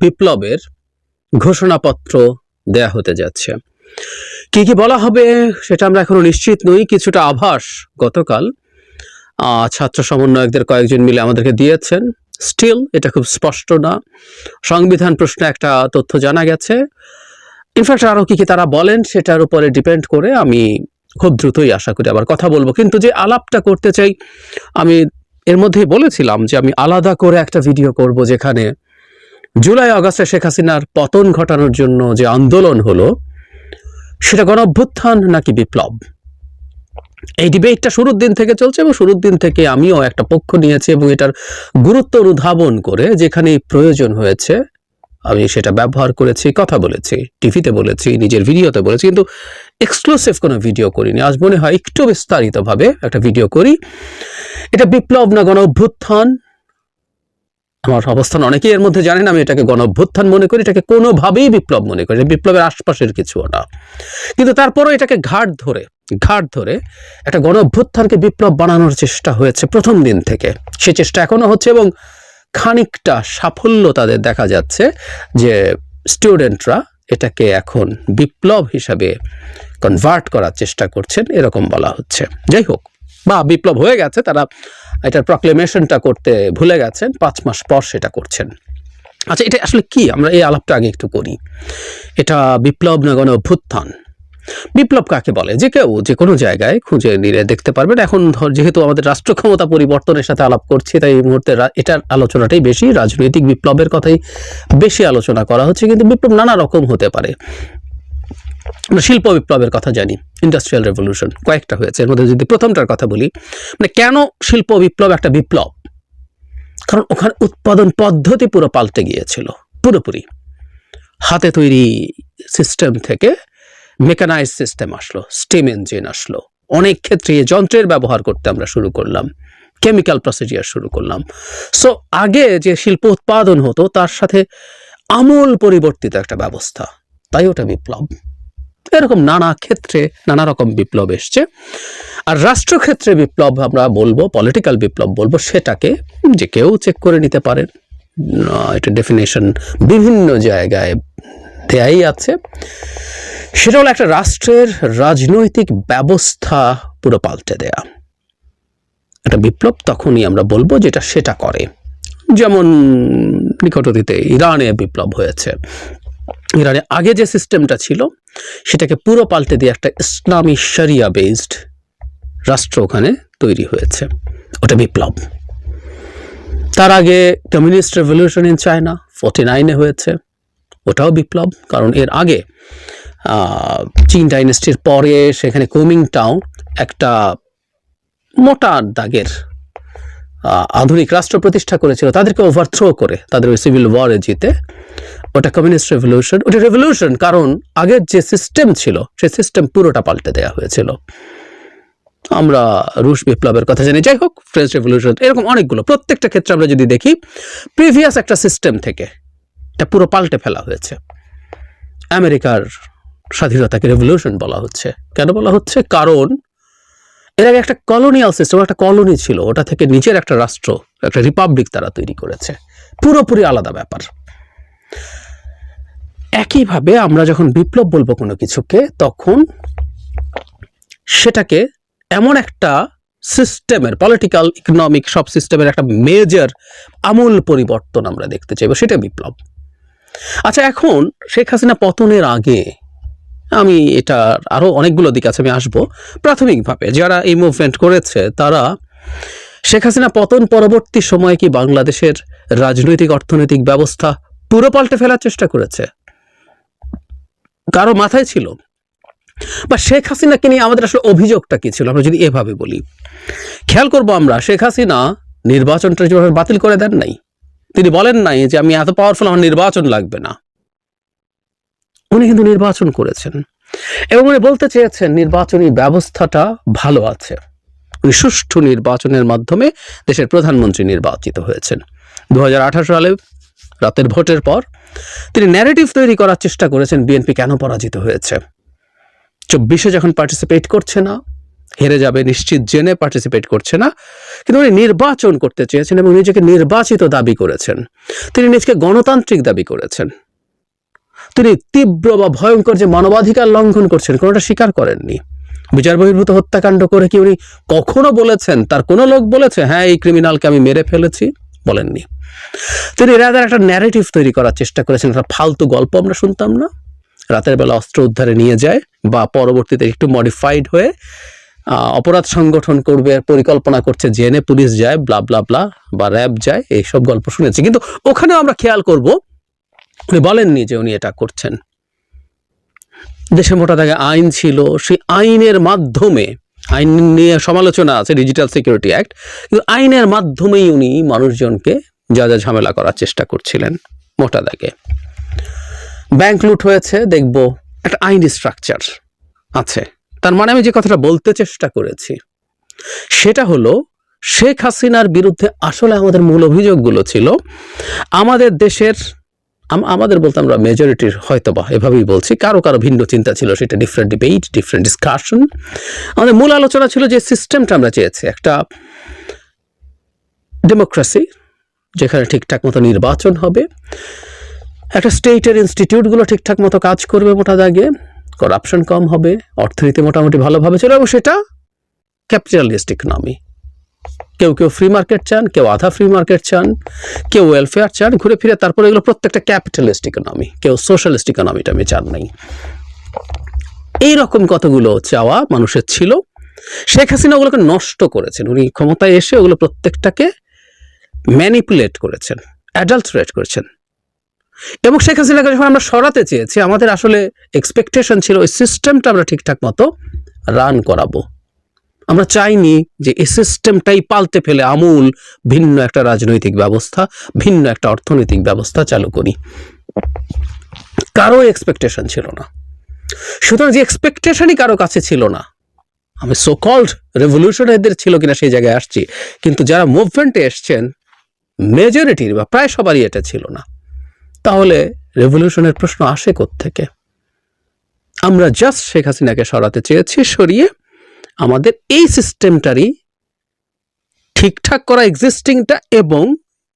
বিপ্লবের ঘোষণাপত্র দেয়া হতে যাচ্ছে। কি কি বলা হবে সেটা আমরা এখনও নিশ্চিত নই, কিছুটা আভাস গতকাল ছাত্র সমন্বয়কদের কয়েকজন মিলে আমাদেরকে দিয়েছেন। স্টিল এটা খুব স্পষ্ট না। সংবিধান প্রশ্নে একটা তথ্য জানা গেছে। ইনফ্যাক্ট আরও কি কি তারা বলেন সেটার উপরে ডিপেন্ড করে আমি খুব দ্রুতই আশা করি আবার কথা বলব। কিন্তু যে আলাপটা করতে চাই, আমি এর মধ্যেই বলেছিলাম যে আমি আলাদা করে একটা ভিডিও করব যেখানে জুলাই, আগস্টে শেখ হাসিনার পতন ঘটানোর জন্য যে আন্দোলন হলো, সেটা গণ অভ্যুত্থান নাকি বিপ্লব? এই ডিবেটটা শুরুর দিন থেকে চলছে এবং শুরুর দিন থেকে আমিও একটা পক্ষ নিয়েছি এবং এটার গুরুত্ব অনুধাবন করে যেখানে প্রয়োজন হয়েছে, আমি সেটা ব্যবহার করেছি, কথা বলেছি, টিভিতে বলেছি, নিজের ভিডিওতে বলেছি, কিন্তু এক্সক্লুসিভ কোনো ভিডিও করিনি। আজ মনে হয় একটু বিস্তারিতভাবে একটা ভিডিও করি। এটা বিপ্লব না গণ অভ্যুত্থান আমার অবস্থান অনেকেই এর মধ্যে জানেন, আমি এটাকে গণ অভ্যুত্থান মনে করি, এটাকে কোনোভাবেই বিপ্লব মনে করি বিপ্লবের আশপাশের কিছু ওটা কিন্তু তারপরও এটাকে ঘাট ধরে ঘাট ধরে একটা গণ অভ্যুত্থানকে বিপ্লব বানানোর চেষ্টা হয়েছে প্রথম দিন থেকে। সে চেষ্টা এখনও হচ্ছে এবং খানিকটা সাফল্য তাদের দেখা যাচ্ছে যে স্টুডেন্টরা এটাকে এখন বিপ্লব হিসাবে কনভার্ট করার চেষ্টা করছেন, এরকম বলা হচ্ছে। যাই হোক, বা বিপ্লব হয়ে গেছে, তারা এটার প্রক্লেমেশনটা করতে ভুলে গেছেন, পাঁচ মাস পর সেটা করছেন। আচ্ছা এটা আসলে কি? আমরা এই আলাপটা আগে একটু করি। এটা বিপ্লব না গণ অভ্যুত্থান? বিপ্লব কাকে বলে? যে কেউ যে কোনো জায়গায় খুঁজে নিলে দেখতে পারবেন। এখন ধর, যেহেতু আমাদের রাষ্ট্র ক্ষমতা পরিবর্তনের সাথে আলাপ করছি, তাই এই মুহূর্তে এটার আলোচনাটাই বেশি। রাজনৈতিক বিপ্লবের কথাই বেশি আলোচনা করা হচ্ছে, কিন্তু বিপ্লব নানা রকম হতে পারে। আমরা শিল্প বিপ্লবের কথা জানি। ইন্ডাস্ট্রিয়াল রেভলিউশন কয়েকটা হয়েছে। এর মধ্যে যদি প্রথমটার কথা বলি মানে কেন শিল্প বিপ্লব একটা বিপ্লব? কারণ ওখানে উৎপাদন পদ্ধতি পুরো পাল্টে গিয়েছিল, পুরোপুরি। হাতে তৈরি সিস্টেম থেকে মেকানাইজ সিস্টেম আসলো স্টিম ইঞ্জিন আসলো। অনেক ক্ষেত্রে যন্ত্রের ব্যবহার করতে আমরা শুরু করলাম কেমিক্যাল প্রসিডিয়ার শুরু করলাম। সো আগে যে শিল্প উৎপাদন হতো, তার সাথে আমূল পরিবর্তিত একটা ব্যবস্থা, তাই ওটা বিপ্লব। এরকম নানা ক্ষেত্রে নানা রকম বিপ্লব এসছে। আর রাষ্ট্রক্ষেত্রে বিপ্লব আমরা বলব পলিটিক্যাল বিপ্লব বলব, সেটাকে যে কেউ চেক করে নিতে পারেন। এটা ডেফিনেশন বিভিন্ন জায়গায় দেয়াই আছে। সেটা হলো একটা রাষ্ট্রের রাজনৈতিক ব্যবস্থা পুরো পাল্টে দেয়া। একটা বিপ্লব তখনই আমরা বলব যেটা সেটা করে। যেমন নিকট অতীতে ইরানে বিপ্লব হয়েছে। ইরানে আগে যে সিস্টেমটা ছিল, সেটাকে পুরো পাল্টে দিয়ে একটা ইসলামী শরিয়া বেসড রাষ্ট্র ওখানে তৈরি হয়েছে, ওটা বিপ্লব। তার আগে communist revolution in China, forty নাইনে হয়েছে, ওটাও বিপ্লব, কারণ এর আগে চীন ডাইনেস্টির পরে সেখানে কুমিং টাউন একটা মোটা দাগের আধুনিক রাষ্ট্র প্রতিষ্ঠা করেছিল, তাদেরকে ওভারথ্রো করে, তাদের ওই সিভিল ওয়ারে জিতে ওটা কমিউনিস্ট রেভলিউশন ওটা রেভলিউশন কারণ আগের যে সিস্টেম ছিল সেই সিস্টেম পুরোটা পাল্টে দেওয়া হয়েছিল। আমরা রুশ বিপ্লবের কথা জানি, যাই হোক ফ্রেঞ্চ রেভলিউশন এরকম অনেকগুলো, প্রত্যেকটা ক্ষেত্রে আমরা যদি দেখি প্রিভিয়াস একটা সিস্টেম থেকে এটা পুরো পাল্টে ফেলা হয়েছে। আমেরিকার স্বাধীনতাকে রেভলিউশন বলা হচ্ছে। কেন বলা হচ্ছে? কারণ এর আগে একটা কলোনিয়াল সিস্টেম একটা কলোনি ছিল, ওটা থেকে নিজের একটা রাষ্ট্র, একটা রিপাবলিক তারা তৈরি করেছে। পুরোপুরি আলাদা ব্যাপার। একইভাবে আমরা যখন বিপ্লব বলব কোনো কিছুকে, তখন সেটাকে এমন একটা সিস্টেমের পলিটিক্যাল ইকোনমিক সব সিস্টেমের একটা মেজর আমূল পরিবর্তন আমরা দেখতে চাইব, সেটা বিপ্লব। আচ্ছা এখন শেখ হাসিনা পতনের আগে আমি এটা আরও অনেকগুলো দিক আছে, আমি আসব। প্রাথমিকভাবে যারা এই মুভমেন্ট করেছে, তারা শেখ হাসিনা পতন পরবর্তী সময়ে কি বাংলাদেশের রাজনৈতিক, অর্থনৈতিক ব্যবস্থা পুরো পাল্টে ফেলার চেষ্টা করেছে। কারও মাথায় ছিল। বা শেখ হাসিনাকে নিয়ে আমাদের আসলে অভিযোগটা কি ছিল? আমরা যদি এভাবে বলি। খেয়াল করব আমরা, শেখ হাসিনা নির্বাচনটা যেভাবে বাতিল করে দেন নাই। তিনি বলেন নাই যে আমি এত পাওয়ারফুল আমার নির্বাচন লাগবে না। উনি কিন্তু নির্বাচন করেছেন। এবং উনি বলতে চেয়েছেন নির্বাচনী ব্যবস্থাটা ভালো আছে। উনি সুষ্ঠু নির্বাচনের মাধ্যমে দেশের প্রধানমন্ত্রী নির্বাচিত হয়েছেন। দু হাজার আঠারো সালে রাতের ভোটের পর তিনি ন্যারেটিভ তৈরি করার চেষ্টা করেছেন বিএনপি কেন পরাজিত হয়েছে। চব্বিশে যখন পার্টিসিপেট করছে না, হেরে যাবে, নিশ্চিত জেনে পার্টিসিপেট করছে না, কিন্তু উনি নির্বাচন করতে চেয়েছেন এবং নিজেকে নির্বাচিত দাবি করেছেন। তিনি নিজেকে গণতান্ত্রিক দাবি করেছেন। তিনি তীব্র বা ভয়ঙ্কর যে মানবাধিকার লঙ্ঘন করছেন, কোনোটা স্বীকার করেননি। বিচার বহির্ভূত হত্যাকাণ্ড করে কি উনি কখনো বলেছেন? তার কোনো লোক বলেছে হ্যাঁ এই ক্রিমিনালকে আমি মেরে ফেলেছি। বলেননি। তিনি রাদার একটা ন্যারেটিভ তৈরি করার চেষ্টা করেছেন একটা ফালতু গল্প আমরা শুনতাম না। রাতের বেলা অস্ত্র উদ্ধারে নিয়ে যায় বা পরবর্তীতে একটু মডিফাইড হয়ে অপরাধ সংগঠন করবে, পরিকল্পনা করছে জেনে পুলিশ যায় ব্লা ব্লা ব্লা বা র্যাব যায়, এইসব গল্প শুনেছি। কিন্তু ওখানেও আমরা খেয়াল করব, উনি বলেননি যে উনি এটা করছেন। দেশে মোটা দাগে আইন ছিল, সেই আইনের মাধ্যমে আইন নিয়ে সমালোচনা আছে ডিজিটাল সিকিউরিটি অ্যাক্ট কিন্তু আইনের মাধ্যমেই উনি মানুষজনকে যা যা ঝামেলা করার চেষ্টা করছিলেন, মোটা দাগে। ব্যাংক লুট হয়েছে, দেখব, একটা আইন স্ট্রাকচার আছে। তার মানে আমি যে কথাটা বলতে চেষ্টা করেছি, সেটা হলো, শেখ হাসিনার বিরুদ্ধে আসলে আমাদের মূল অভিযোগগুলো ছিল, আমাদের দেশের আমাদের বলতে আমরা মেজরিটির হয়তো বা এভাবেই বলছি। কারও কারও ভিন্ন চিন্তা ছিল, সেটা ডিফারেন্ট ডিবেট ডিফারেন্ট ডিসকাশন আমাদের মূল আলোচনা ছিল যে সিস্টেমটা আমরা চেয়েছি, একটা ডেমোক্রেসি যেখানে ঠিকঠাক মতো নির্বাচন হবে, একটা স্টেটের ইনস্টিটিউটগুলো ঠিকঠাক মতো কাজ করবে মোটা দাগে করাপশন কম হবে, অর্থনীতি মোটামুটি ভালোভাবে চলে এবং সেটা ক্যাপিটালিস্ট ইকোনমি কেউ কেউ ফ্রি মার্কেট চান, কেউ আধা ফ্রি মার্কেট চান, কেউ ওয়েলফেয়ার চান, ঘুরে ফিরে তারপরে এগুলো প্রত্যেকটা ক্যাপিটালিস্ট ইকোনমি কেউ সোশ্যালিস্ট ইকোনমিটা আমি চান নাই। এইরকম কতগুলো চাওয়া মানুষের ছিল, শেখ হাসিনা ওগুলোকে নষ্ট করেছেন। উনি ক্ষমতায় এসে ওগুলো প্রত্যেকটাকে ম্যানিপুলেট করেছেন অ্যাডাল্টরেট করেছেন। এবং শেখ হাসিনাকে যখন আমরা সরাতে চেয়েছি, আমাদের আসলে এক্সপেকটেশন ছিল ওই সিস্টেমটা আমরা ঠিকঠাক মতো রান করাবো। আমরা চাইনি যে এই সিস্টেমটাই পাল্টে ফেলে আমূল ভিন্ন একটা রাজনৈতিক ব্যবস্থা, ভিন্ন একটা অর্থনৈতিক ব্যবস্থা চালু করি। কারও এক্সপেকটেশন ছিল না। সুতরাং যে এক্সপেকটেশনই কারও কাছে ছিল না, আমি সো কল্ড রেভলিউশনারদের ছিল কিনা সেই জায়গায় আসছি, কিন্তু যারা মুভমেন্টে এসছেন মেজরিটির বা প্রায় সবারই এটা ছিল না। তাহলে রেভলিউশনের প্রশ্ন আসে থেকে আমরা জাস্ট শেখ হাসিনাকে সরাতে চেয়েছি, সরিয়ে আমাদের এই সিস্টেমটারই ঠিকঠাক করা এক্সিস্টিংটা এবং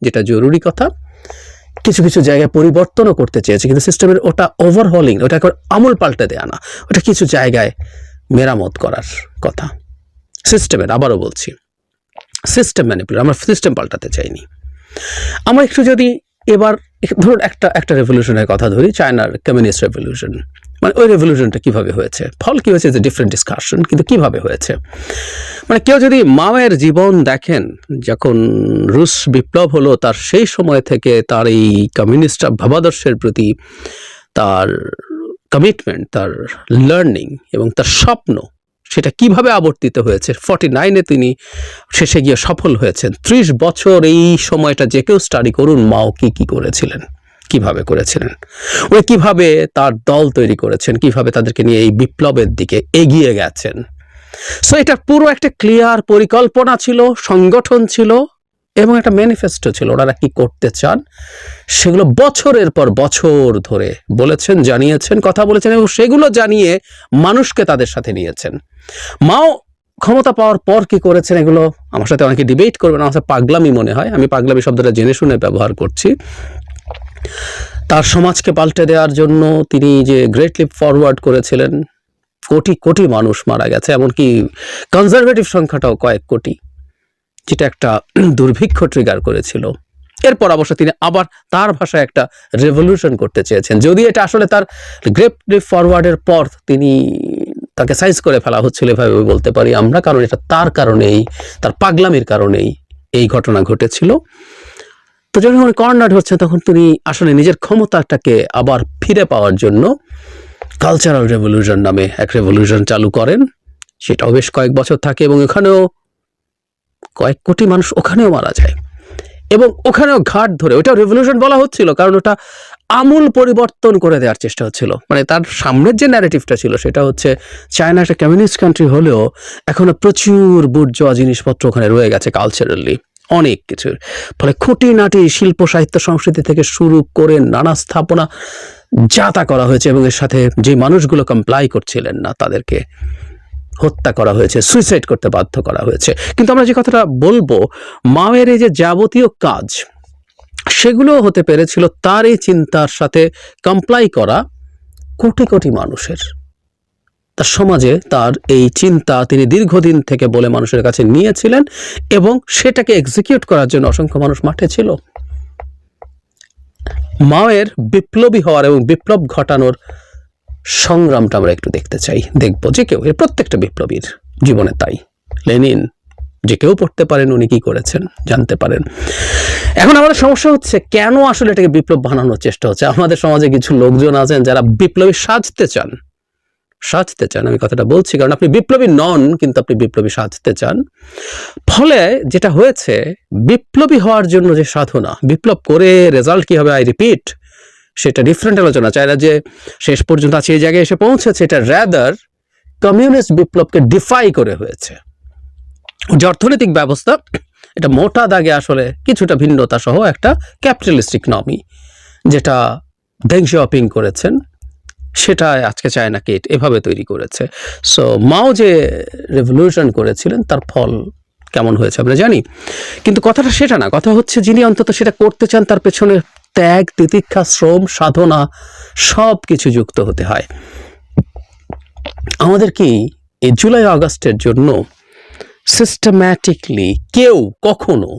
যেটা জরুরি কথা, কিছু কিছু জায়গায় পরিবর্তনও করতে চেয়েছে, কিন্তু সিস্টেমের ওটা ওভারহলিং ওটা একবার আমূল পাল্টে দেয়া না। ওটা কিছু জায়গায় মেরামত করার কথা। সিস্টেমের আবারও বলছি সিস্টেম ম্যানিপুলেট আমরা সিস্টেম পাল্টাতে চাইনি। আমরা একটু যদি এবার, ধরুন একটা একটা রেভলিউশনের কথা ধরি চায়নার কমিউনিস্ট রেভলিউশন মানে ওই রেভলিউশনটা কীভাবে হয়েছে? ফল কি হয়েছে? যে ডিফারেন্ট ডিসকাশন কিন্তু কীভাবে হয়েছে? মানে কেউ যদি মাওয়ের জীবন দেখেন, যখন রুশ বিপ্লব হলো, তার সেই সময় থেকে তার এই কমিউনিস্ট ভাবাদর্শের প্রতি তার কমিটমেন্ট তার লার্নিং এবং তার স্বপ্ন, সেটা কীভাবে আবর্তিত হয়েছে? ফর্টি নাইনে তিনি শেষে গিয়ে সফল হয়েছেন। ত্রিশ বছর এই সময়টা যে কেউ স্টাডি করুন, মাও কি কি করেছিলেন? কীভাবে করেছিলেন? উনি কীভাবে তার দল তৈরি করেছেন? কীভাবে তাদেরকে নিয়ে এই বিপ্লবের দিকে এগিয়ে গেছেন? সো এটা পুরো একটা ক্লিয়ার পরিকল্পনা ছিল, সংগঠন ছিল এবং একটা ম্যানিফেস্টো ছিল। ওনারা কি করতে চান? সেগুলো বছরের পর বছর ধরে বলেছেন, জানিয়েছেন, কথা বলেছেন এবং সেগুলো জানিয়ে মানুষকে তাদের সাথে নিয়েছেন। মাও ক্ষমতা পাওয়ার পর কি করেছেন এগুলো? আমার সাথে অনেকে ডিবেট করবেন, আমার সাথে পাগলামি মনে হয়। আমি পাগলামি শব্দটা জেনে শুনে ব্যবহার করছি। তার সমাজকে পাল্টে দেওয়ার জন্য তিনি যে গ্রেট লিপ ফরওয়ার্ড করেছিলেন, কোটি কোটি মানুষ মারা গেছে, এমনকি কনজারভেটিভ সংখ্যাটাও কয়েক কোটি, যেটা একটা দুর্ভিক্ষ ট্রিগার করেছিল। এরপর অবশ্য তিনি আবার তার ভাষায় একটা রেভলিউশন করতে চেয়েছেন। যদি এটা আসলে তার গ্রেট লিপ ফরওয়ার্ডের পর তিনি তাকে সাইজ করে ফেলা হচ্ছিল এভাবে বলতে পারি আমরা, কারণ এটা তার কারণেই, তার পাগলামির কারণেই এই ঘটনা ঘটেছিল। তো যখন কর্নার হচ্ছে, তখন তিনি আসলে নিজের ক্ষমতাটাকে আবার ফিরে পাওয়ার জন্য কালচারাল রেভলিউশন নামে এক রেভলিউশন চালু করেন। সেটাও বেশ কয়েক বছর থাকে এবং এখানেও কয়েক কোটি মানুষ ওখানেও মারা যায়। এবং ওখানেও ঘাট ধরে ওটা রেভলিউশন বলা হচ্ছিল, কারণ ওটা আমূল পরিবর্তন করে দেওয়ার চেষ্টা হচ্ছিল। মানে তার সামনের যে ন্যারেটিভটা ছিল, সেটা হচ্ছে চায়না একটা কমিউনিস্ট কান্ট্রি হলেও এখনও প্রচুর বুর্জোয়া জিনিসপত্র ওখানে রয়ে গেছে কালচারালি অনেক কিছু ফলে খুঁটিনাটি শিল্প সাহিত্য সংস্কৃতি থেকে শুরু করে নানা স্থাপনা যা তা করা হয়েছে এবং এর সাথে যে মানুষগুলো কমপ্লাই করছিলেন না, তাদেরকে হত্যা করা হয়েছে সুইসাইড করতে বাধ্য করা হয়েছে। কিন্তু আমরা যে কথাটা বলব মাওয়ের এই যে যাবতীয় কাজ, সেগুলো হতে পেরেছিল তার এই চিন্তার সাথে কমপ্লাই করা কোটি কোটি মানুষের। তার সমাজে তার এই চিন্তা তিনি দীর্ঘদিন থেকে বলে মানুষের কাছে নিয়েছিলেন এবং সেটাকে এক্সিকিউট করার জন্য অসংখ্য মানুষ মাঠে ছিল। মাওয়ের বিপ্লবী হওয়ার এবং বিপ্লব ঘটানোর সংগ্রামটা আমরা একটু দেখতে চাই। দেখব যে কেউ, এর প্রত্যেকটা বিপ্লবীর জীবনে তাই। লেনিন, যে কেউ পড়তে পারেন, উনি কি করেছেন, জানতে পারেন। এখন আমাদের সমস্যা হচ্ছে, কেন আসলে এটাকে বিপ্লব বানানোর চেষ্টা হচ্ছে? আমাদের সমাজে কিছু লোকজন আছেন যারা বিপ্লবী সাজতে চান। সাজতে চান, আমি কথাটা বলছি, কারণ আপনি বিপ্লবী নন, কিন্তু আপনি বিপ্লবী সাজতে চান। ফলে যেটা হয়েছে, বিপ্লবী হওয়ার জন্য যে সাধনা, বিপ্লব করে রেজাল্ট কি হবে আই রিপিট সেটা ডিফারেন্ট আলোচনা। চাই না যে শেষ পর্যন্ত আছে, এই জায়গায় এসে পৌঁছেছে, এটা র্যাদার কমিউনিস্ট বিপ্লবকে ডিফাই করে হয়েছে। যে অর্থনৈতিক ব্যবস্থা, এটা মোটা দাগে আসলে কিছুটা ভিন্নতা সহ একটা ক্যাপিটালিস্টিক নমি যেটা ডেং শপিং করেছেন। সেটা আজকে চায়না কেট এভাবে তৈরি করেছে। সো মাও যে রেভলিউশন করেছিলেন, তার ফল কেমন হয়েছে আমরা জানি। কিন্তু কথাটা সেটা না, কথা হচ্ছে যিনি অন্তত সেটা করতে চান, তার পেছনে ত্যাগ, তিতিক্ষা, শ্রম, সাধনা সব কিছু যুক্ত হতে হয়। আমাদের কি এই জুলাই আগস্টের জন্য সিস্টেম্যাটিকলি কেউ কখনো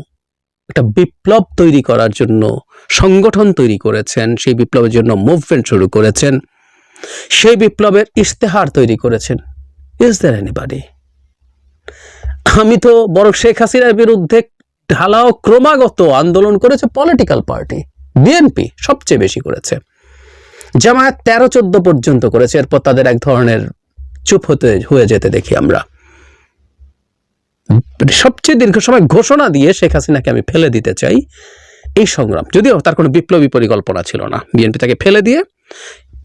একটা বিপ্লব তৈরি করার জন্য সংগঠন তৈরি করেছেন, সেই বিপ্লবের জন্য মুভমেন্ট শুরু করেছেন? সেই বিপ্লবের ইশতেহার তৈরি করেছেন। Is there anybody? আমি তো বরং শেখ হাসিনার বিরুদ্ধে ঢালাও ক্রমাগত আন্দোলন করেছে পলিটিক্যাল পার্টি। বিএনপি সবচেয়ে বেশি করেছে। জামায়াত তেরো চোদ্দ পর্যন্ত করেছে, এরপর তাদের এক ধরনের চুপ হতে, হয়ে যেতে দেখি আমরা। সবচেয়ে দীর্ঘ সময় ঘোষণা দিয়ে শেখ হাসিনাকে আমি ফেলে দিতে চাই এই সংগ্রাম। যদিও তার কোনো বিপ্লবী পরিকল্পনা ছিল না। বিএনপি তাকে ফেলে দিয়ে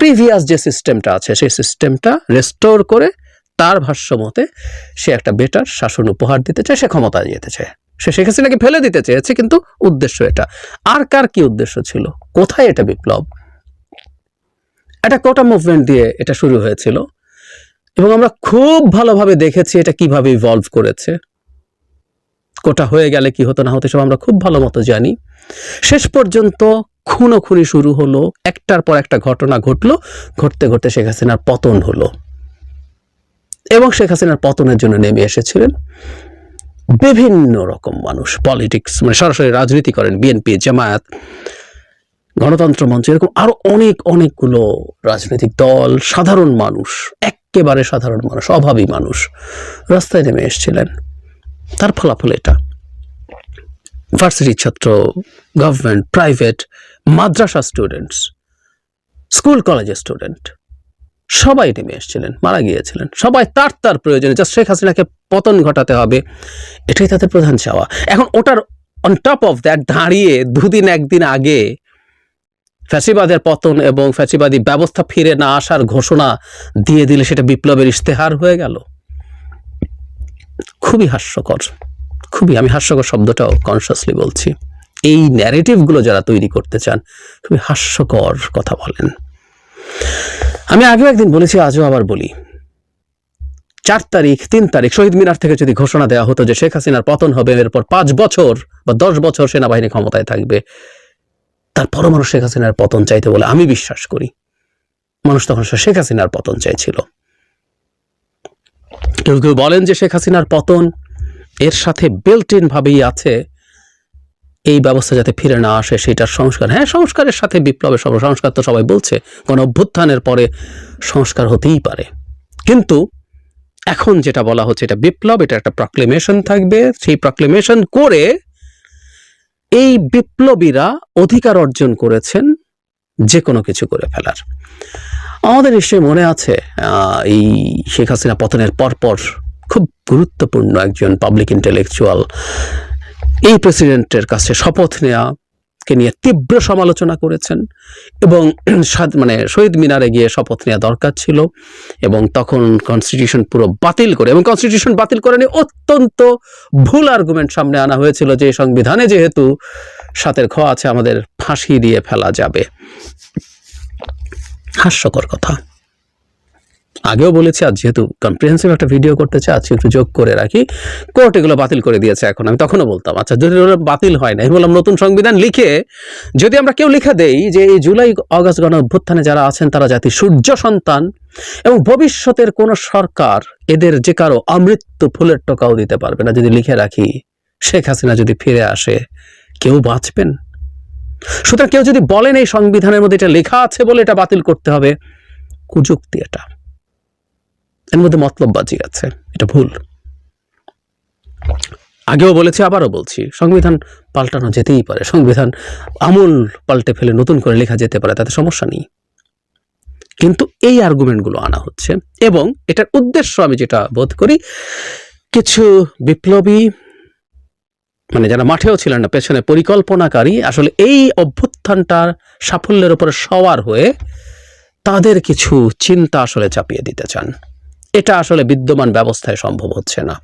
প্রিভিয়াস যে সিস্টেমটা আছে, সেই সিস্টেমটা রেস্টোর করে তার ভাষ্য মতে সে একটা বেটার শাসন উপহার দিতে চায়, সে ক্ষমতায় যেতে চায়। সে শেখ হাসিনাকে ফেলে দিতে চেয়েছে, কিন্তু উদ্দেশ্য এটা। আর কার কি উদ্দেশ্য ছিল? কোথায় এটা বিপ্লব? একটা কোটা মুভমেন্ট দিয়ে এটা শুরু হয়েছিল। এবং আমরা খুব ভালোভাবে দেখেছি এটা কীভাবে ইভলভ করেছে। কোটা হয়ে গেলে কি হতো না হতো সব আমরা খুব ভালো মতো জানি। শেষ পর্যন্ত খুনো খুনি শুরু হলো, একটার পর একটা ঘটনা ঘটলো, ঘটতে ঘটতে শেখ হাসিনার পতন হলো। এবং শেখ হাসিনার পতনের জন্য নেমে এসেছিলেন বিভিন্ন রকম মানুষ পলিটিক্স মানে সরাসরি রাজনীতি করেন বিএনপি জামায়াত, গণতন্ত্র মঞ্চ, এরকম আরও অনেক, অনেকগুলো রাজনৈতিক দল, সাধারণ মানুষ, একেবারে সাধারণ মানুষ, অভাবী মানুষ রাস্তায় নেমে এসেছিলেন। তার ফলাফল এটা। ভার্সিটির ছাত্র গভর্নমেন্ট প্রাইভেট মাদ্রাসা স্টুডেন্টস স্কুল কলেজের স্টুডেন্ট সবাই নেমে এসেছিলেন, মারা গিয়েছিলেন। সবাই তার তার প্রয়োজনে জাস্ট শেখ হাসিনাকে পতন ঘটাতে হবে, এটাই তাদের প্রধান চাওয়া। এখন ওটার অন টপ অফ দ্যাট দাঁড়িয়ে দুদিন একদিন আগে ফ্যাসিবাদের পতন এবং ফ্যাসিবাদী ব্যবস্থা ফিরে না আসার ঘোষণা দিয়ে দিলে সেটা বিপ্লবের ইশতেহার হয়ে গেল। খুবই হাস্যকর, খুবই, আমি হাস্যকর শব্দটাও কনসিয়াসলি বলছি। এই ন্যারেটিভগুলো যারা তৈরি করতে চান, খুবই হাস্যকর কথা বলেন। আমি আগেও একদিন বলেছি, আজও আবার বলি। চার তারিখ, তিন তারিখ, শহীদ মিনার থেকে যদি ঘোষণা দেওয়া হতো যে শেখ হাসিনার পতন হবে, এরপর পাঁচ বছর বা দশ বছর সেনাবাহিনী ক্ষমতায় থাকবে তারপরও মানুষ শেখ হাসিনার পতন চাইতে বলে আমি বিশ্বাস করি। মানুষ তখন শেখ হাসিনার পতন চাইছিল। কেউ কেউ বলেন যে শেখ হাসিনার পতন এর সাথে বিল্ট ইন ভাবেই আছে এই ব্যবস্থা যাতে ফিরে না আসে, সেটার সংস্কার। হ্যাঁ সংস্কারের সাথে বিপ্লবের সব সংস্কার তো সবাই বলছে কোন অভ্যুত্থানের পরে সংস্কার হতেই পারে। কিন্তু এখন যেটা বলা হচ্ছে, এটা বিপ্লব, এটা একটা প্রক্লেমেশন থাকবে। সেই প্রক্লেমেশন করে এই বিপ্লবীরা অধিকার অর্জন করেছেন যে কোনো কিছু করে ফেলার। আমাদের নিশ্চয়ই মনে আছে এই শেখ হাসিনা পতনের পরপর খুব গুরুত্বপূর্ণ একজন পাবলিক ইন্টেলেকচুয়াল এই প্রেসিডেন্টের কাছে শপথ নেওয়াকে নিয়ে তীব্র সমালোচনা করেছেন এবং মানে শহীদ মিনারে গিয়ে শপথ নেওয়া দরকার ছিল এবং তখন কনস্টিটিউশন পুরো বাতিল করে, এবং কনস্টিটিউশন বাতিল করে নিয়ে অত্যন্ত ভুল আর্গুমেন্ট সামনে আনা হয়েছিল যে সংবিধানে যেহেতু সাতের খ আছে, আমাদের ফাঁসি দিয়ে ফেলা যাবে। হাস্যকর কথা। আগেও বলেছি, আজ যেহেতু কম্প্রিহেন্সিভ একটা ভিডিও করতে চাই, আজকে একটু যোগ করে রাখি। কোর্ট এগুলো বাতিল করে দিয়েছে এখন, আমি তখনও বলতাম। আচ্ছা যদি বাতিল হয় না, আমি বললাম নতুন সংবিধান লিখে যদি আমরা কেউ লিখে দেই যে এই জুলাই, অগস্ট গণ অভ্যুত্থানে যারা আছেন, তারা জাতি সূর্য সন্তান এবং ভবিষ্যতের কোন সরকার এদের যে কারও আমৃত্যু ফুলের টোকাও দিতে পারবে না, যদি লিখে রাখি, শেখ হাসিনা যদি ফিরে আসে, কেউ বাঁচবেন? সুতরাং কেউ যদি বলেন এই সংবিধানের মধ্যে এটা লেখা আছে বলে এটা বাতিল করতে হবে, কুযুক্তি এটা। এর মধ্যে মতলববাজি আছে, এটা ভুল। আগেও বলেছি, আবারও বলছি, সংবিধান পাল্টানো যেতেই পারে। সংবিধান আমূল পাল্টে ফেলে নতুন করে লেখা যেতে পারে, তাতে সমস্যা নেই। কিন্তু এই আর্গুমেন্টগুলো আনা হচ্ছে, এবং এটার উদ্দেশ্য আমি যেটা বোধ করি, কিছু বিপ্লবী মানে যারা মাঠেও ছিলেন না, পেছনে পরিকল্পনাকারী, আসলে এই অভ্যুত্থানটার সাফল্যের উপরে সওয়ার হয়ে তাদের কিছু চিন্তা আসলে চাপিয়ে দিতে চান। এটা আসলে বিদ্যমান ব্যবস্থায় সম্ভব হচ্ছে না।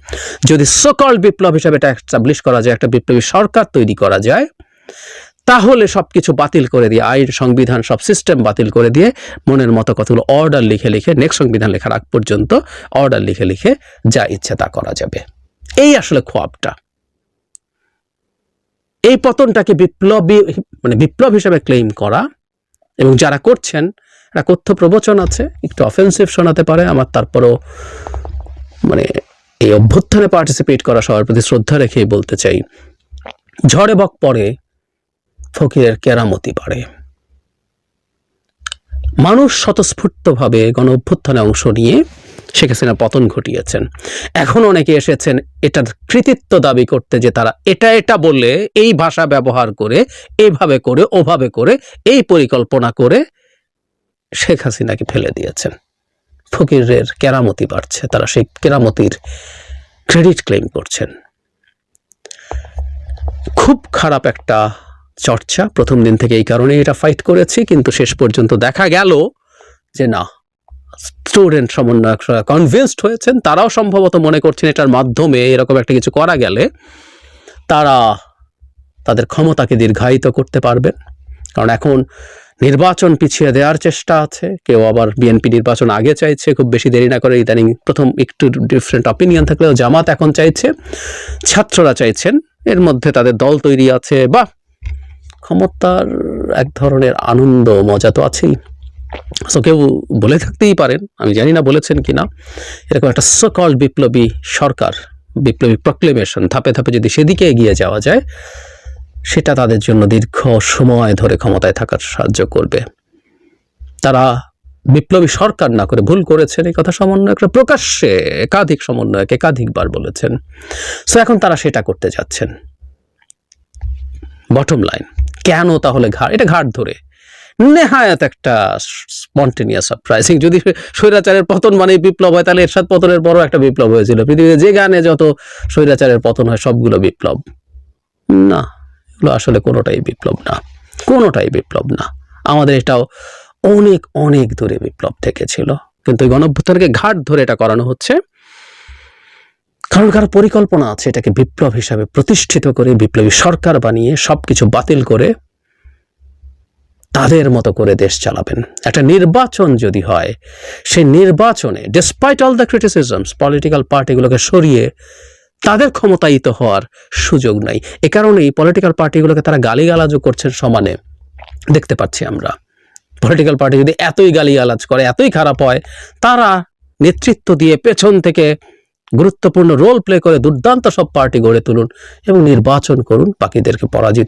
যদি সকল বিপ্লব হিসাবে এটা এস্টাবলিশ করা যায়, একটা বিপ্লবী সরকার তৈরি করা যায়, তাহলে সবকিছু বাতিল করে দিয়ে, আইন, সংবিধান, সব সিস্টেম বাতিল করে দিয়ে, মনের মতো কতগুলো অর্ডার লিখে লিখে নেক্সট সংবিধান লেখার আগ পর্যন্ত অর্ডার লিখে লিখে যা ইচ্ছে তা করা যাবে। এই আসলে খোয়াবটা। এই পতনটাকে বিপ্লবী মানে বিপ্লব হিসেবে ক্লেম করা এবং যারা করছেন একটা কথ্য প্রবচন আছে, একটু অফেন্সিভ শোনাতে পারে, আমার তারপরও মানে এই অভ্যুত্থানে পার্টিসিপেট করা সবার প্রতি শ্রদ্ধা রেখেই বলতে চাই। ঝড়ে বক পরে ফকিরের কেরামতি পারে মানুষ স্বতঃস্ফূর্তভাবে গণ অভ্যুত্থানে অংশ নিয়ে শেখ হাসিনা পতন ঘটিয়েছেন। এখন অনেকে এসেছেন এটার কৃতিত্ব দাবি করতে যে তারা এটা এটা বলে, এই ভাষা ব্যবহার করে এইভাবে করে, ওভাবে করে, এই পরিকল্পনা করে শেখ হাসিনাকে ফেলে দিয়েছেন। ফকিরের কেরামতি বাড়ছে, তারা সেই কেরামতির ক্রেডিট ক্লেম করছেন। খুব খারাপ একটা চর্চা, প্রথম দিন থেকে এই কারণে এটা ফাইট করেছি, কিন্তু শেষ পর্যন্ত দেখা গেল যে না স্টুডেন্ট সমন্বয়করা কনভিন্সড হয়েছেন, তারাও সম্ভবত মনে করছেন এটার মাধ্যমে এরকম একটা কিছু করা গেলে তারা তাদের ক্ষমতাকে দীর্ঘায়িত করতে পারবেন। কারণ এখন নির্বাচন পিছিয়ে দেওয়ার চেষ্টা আছে। কেউ আবার বিএনপি নির্বাচন আগে চাইছে, খুব বেশি দেরি না করে ইদানিং প্রথম একটু ডিফারেন্ট অপিনিয়ন থাকলেও জামাত এখন চাইছে, ছাত্ররা চাইছেন। এর মধ্যে তাদের দল তৈরি আছে বা ক্ষমতার এক ধরনের আনন্দ, মজা তো আছেই। সো কেউ বলে থাকতেই পারেন, আমি জানি না বলেছেন কি না এরকম একটা সকল বিপ্লবী সরকার, বিপ্লবী প্রক্লেমেশন ধাপে ধাপে যদি সেদিকে এগিয়ে যাওয়া যায় সেটা তাদের জন্য দীর্ঘ সময় ধরে ক্ষমতায় থাকার সাহায্য করবে। তারা বিপ্লবী সরকার না করে ভুল করেছেন, এই কথা সমন্বয়করা প্রকাশ্যে, একাধিক সমন্বয়ক একাধিকবার বলেছেন। সো এখন তারা সেটা করতে যাচ্ছেন। বটম লাইন কেন তাহলে ঘাট এটা ঘাট ধরে। নেহায়াত একটা স্পন্টেনিয়াস সারপ্রাইজিং যদি স্বৈরাচারের পতন মানে বিপ্লব হয়, তাহলে এরশাদ পতনের বড় একটা বিপ্লব হয়েছিল। পৃথিবীতে যে গানে যত স্বৈরাচারের পতন হয়, সবগুলো বিপ্লব। না। এগুলো আসলে কোনোটাই বিপ্লব না। কোনোটাই বিপ্লব না। আমাদের এটাও অনেক অনেক দূরে বিপ্লব থেকে কিন্তু এই গণঅভ্যুত্থানকে ঘাট ধরে এটা করানো হচ্ছে। কারণ কারও পরিকল্পনা আছে এটাকে বিপ্লব হিসাবে প্রতিষ্ঠিত করে, বিপ্লবী সরকার বানিয়ে, সবকিছু বাতিল করে, তাদের মতো করে দেশ চালাবেন। একটা নির্বাচন যদি হয়, সেই নির্বাচনে despite all the criticisms political পার্টিগুলোকে সরিয়ে তাদের ক্ষমতায়িত হওয়ার সুযোগ নাই। এ কারণেই পলিটিক্যাল পার্টিগুলোকে তারা গালিগালাজও করছেন সমানে। দেখতে পাচ্ছি আমরা। পলিটিক্যাল পার্টি যদি এতই গালিগালাজ করে, এতই খারাপ হয়, তারা নেতৃত্ব দিয়ে পেছন থেকে গুরুত্বপূর্ণ রোল প্লে করে দুর্দান্ত সব পার্টি গড়ে তুলুন এবং নির্বাচন করুন বাকিদেরকে পরাজিত